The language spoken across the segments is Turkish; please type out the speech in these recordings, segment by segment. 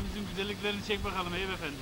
Köyümüzün güzelliklerini çek bakalım Eyüp Efendi.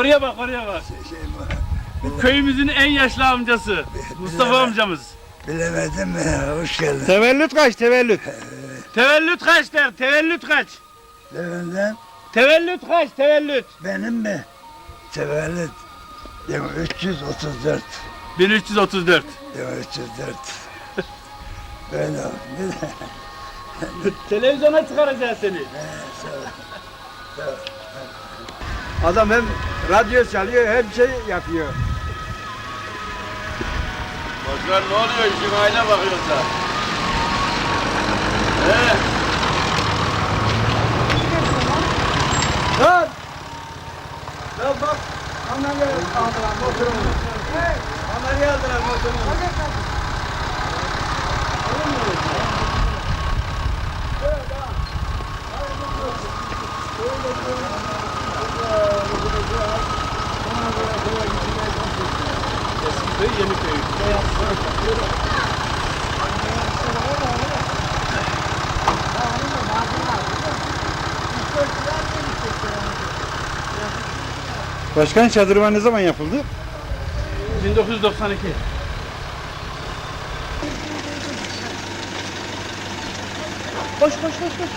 Oraya bak oraya bak. Şey, Bu köyümüzün en yaşlı amcası. Mustafa bilemem. amcamız. bilemedim mi? Hoş geldin. Tevellüt kaç tevellüt? Tevellüt kaç der? Tevellüt kaç? Levent'den Tevellüt kaç? Tevellüt. benim mi? Mi? 334. 1334. Değil mi? 304. Böyle oldu. Bir de Televizyona çıkaracağız seni. Adam hem radyo çalıyor hem şey yapıyor. Başkan ne oluyor? İşin aile bakıyorsa. He. Başkan çadırvan ne zaman yapıldı? 1992. Koş koş koş koş.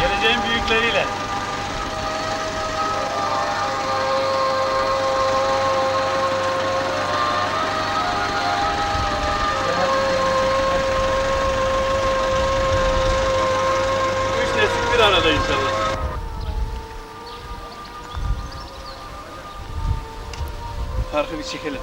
Geleceğin büyükleriyle. Farkı bir çekelim.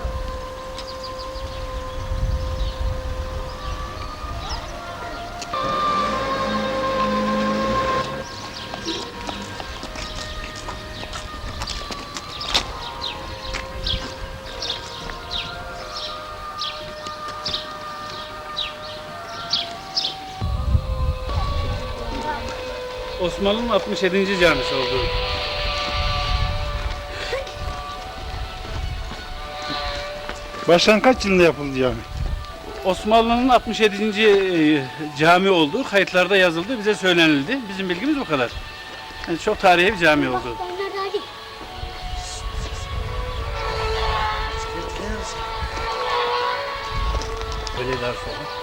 Osmanlı'nın 67. camisi olduğu. Başkan kaç yılında yapıldı cami? Osmanlı'nın 67. e, cami olduğu kayıtlarda yazıldı, bize söylenildi. Bizim bilgimiz bu kadar. Yani çok tarihi bir cami oldu. Öyle daha sonra.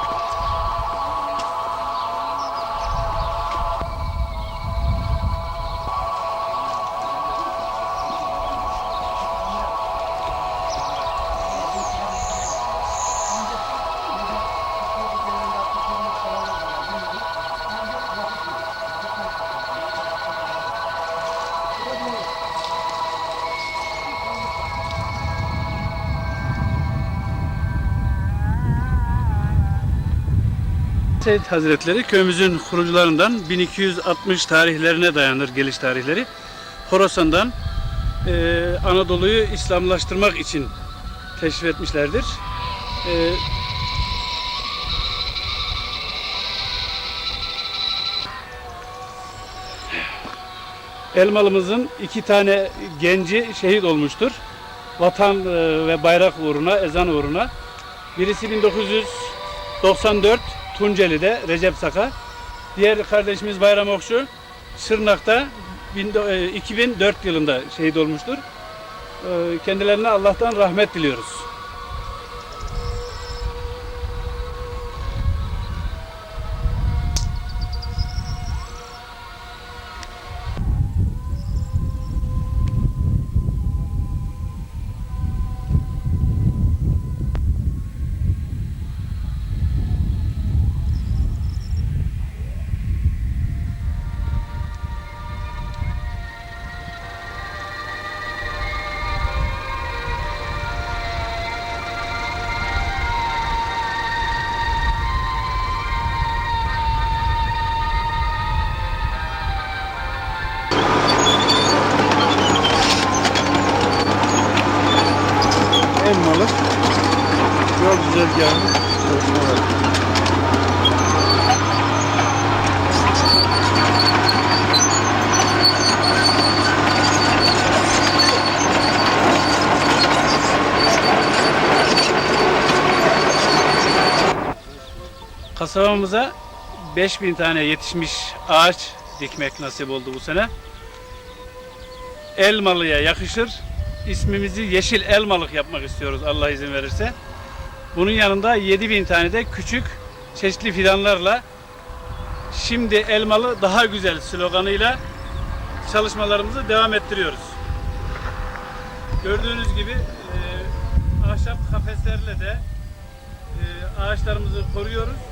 Seyit Hazretleri köyümüzün kurucularından 1260 tarihlerine dayanır geliş tarihleri. Horasan'dan e, Anadolu'yu İslamlaştırmak için teşrif etmişlerdir. E, Elmalımızın iki tane genci şehit olmuştur. Vatan e, ve bayrak uğruna, ezan uğruna. Birisi 1994 Tunceli'de Recep Saka. Diğer kardeşimiz Bayram Okşu Şırnak'ta bin- e, 2004 yılında şehit olmuştur. E, Kendilerine Allah'tan rahmet diliyoruz. Güzergahı. çalışmalar. Kasabamıza 5000 tane yetişmiş ağaç dikmek nasip oldu bu sene. Elmalı'ya yakışır. İsmimizi Yeşil Elmalık yapmak istiyoruz Allah izin verirse. Bunun yanında 7000 tane de küçük çeşitli fidanlarla Şimdi Elmalı daha güzel sloganıyla çalışmalarımızı devam ettiriyoruz. Gördüğünüz gibi e, ahşap kafeslerle de e, ağaçlarımızı koruyoruz.